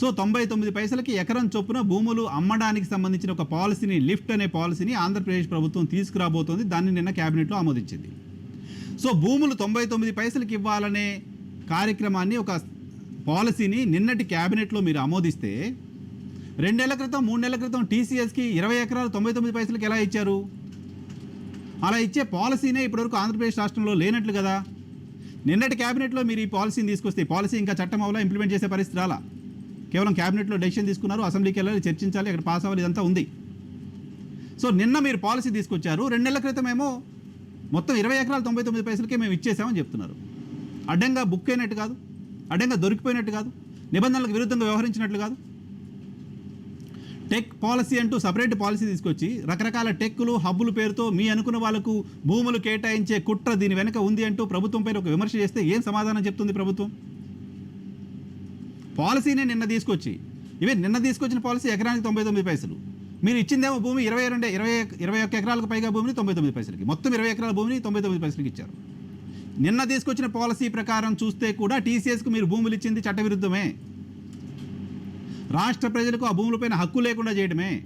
So తొంభై తొమ్మిది పైసలకి ఎకరం చొప్పున భూములు అమ్మడానికి సంబంధించిన ఒక పాలసీని లిఫ్ట్ అనే పాలసీని ఆంధ్రప్రదేశ్ ప్రభుత్వం తీసుకురాబోతోంది. దాన్ని నిన్న కేబినెట్లో ఆమోదించింది. సో భూములు తొంభై తొమ్మిది పైసలకి ఇవ్వాలనే కార్యక్రమాన్ని ఒక పాలసీని నిన్నటి క్యాబినెట్లో మీరు ఆమోదిస్తే రెండేళ్ళ క్రితం మూడు నెలల క్రితం టీసీఎస్కి ఇరవై ఎకరాలు తొంభై తొమ్మిది పైసలకి ఎలా ఇచ్చారు? అలా ఇచ్చే పాలసీనే ఇప్పటివరకు ఆంధ్రప్రదేశ్ రాష్ట్రంలో లేనట్లు కదా? నిన్నటి క్యాబినెట్లో మీరు ఈ పాలసీని తీసుకొస్తే ఈ పాలసీ ఇంకా చట్టం అవలా ఇంప్లిమెంట్ చేసే పరిస్థితి రాలా? కేవలం క్యాబినెట్లో డెసిషన్ తీసుకున్నారు అసెంబ్లీకి వెళ్ళాలి చర్చించాలి అక్కడ పాస్ అవ్వాలి ఇదంతా ఉంది. సో నిన్న మీరు పాలసీ తీసుకొచ్చారు రెండు నెలల క్రితం ఏమో మొత్తం ఇరవై ఎకరాలు తొంభై తొమ్మిది పైసలకే మేము ఇచ్చేసామని చెప్తున్నారు. అడ్డంగా బుక్ అయినట్టు కాదు అడ్డంగా దొరికిపోయినట్టు కాదు నిబంధనలకు విరుద్ధంగా వ్యవహరించినట్లు కాదు. టెక్ పాలసీ అంటూ సపరేట్ పాలసీ తీసుకొచ్చి రకరకాల టెక్కులు హబ్బులు పేరుతో మీ అనుకున్న వాళ్ళకు భూములు కేటాయించే కుట్ర దీని వెనక ఉంది అంటూ ప్రభుత్వంపై ఒక విమర్శ చేస్తే ఏం సమాధానం చెప్తుంది ప్రభుత్వం? పాలసీనే నిన్న తీసుకొచ్చి. ఇవే నిన్న తీసుకొచ్చిన పాలసీ ఎకరానికి తొంభై తొమ్మిది పైసలు. మీరు ఇచ్చిందేమో భూమి ఇరవై రెండు ఇరవై ఇరవై ఒక్క ఎకరాలకు పైగా భూమిని తొంభై తొమ్మిది పైసలకి. మొత్తం ఇరవై ఎకరాల భూమిని తొంభై తొమ్మిది పైసలకి ఇచ్చారు. నిన్న తీసుకొచ్చిన పాలసీ ప్రకారం చూస్తే కూడా టీసీఎస్కు మీరు భూములు ఇచ్చింది చట్టవిరుద్ధమే. రాష్ట్ర ప్రజలకు ఆ భూములపైన హక్కు లేకుండా చేయడమే.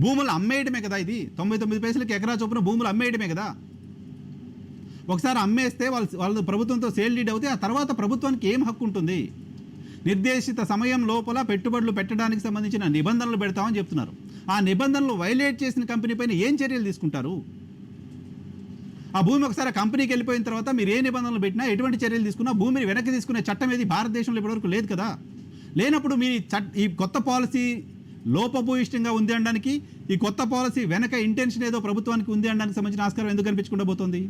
భూములు అమ్మేయడమే కదా ఇది. తొంభై తొమ్మిది పైసలకి ఎకరా చొప్పున భూములు అమ్మేయడమే కదా. ఒకసారి అమ్మేస్తే వాళ్ళు వాళ్ళు ప్రభుత్వంతో సేల్ డీడ్ అవుతే ఆ తర్వాత ప్రభుత్వానికి ఏం హక్కు ఉంటుంది? నిర్దేశిత సమయం లోపల పెట్టుబడులు పెట్టడానికి సంబంధించిన నిబంధనలు పెడతామని చెప్తున్నారు. ఆ నిబంధనలు వైలేట్ చేసిన కంపెనీ పైన ఏం చర్యలు తీసుకుంటారు? ఆ భూమి ఒకసారి కంపెనీకి వెళ్ళిపోయిన తర్వాత మీరు ఏ నిబంధనలు పెట్టినా ఎటువంటి చర్యలు తీసుకున్నా భూమిని వెనక్కి తీసుకునే చట్టం ఏది భారతదేశంలో ఇప్పటివరకు లేదు కదా. లేనప్పుడు మీరు చట్ ఈ కొత్త పాలసీ లోపభూయిష్టంగా ఉంది అనడానికి ఈ కొత్త పాలసీ వెనక ఇంటెన్షన్ ఏదో ప్రభుత్వానికి ఉంది అనడానికి సంబంధించిన ఆస్కారం ఎందుకు కనిపించకుండా పోతుంది?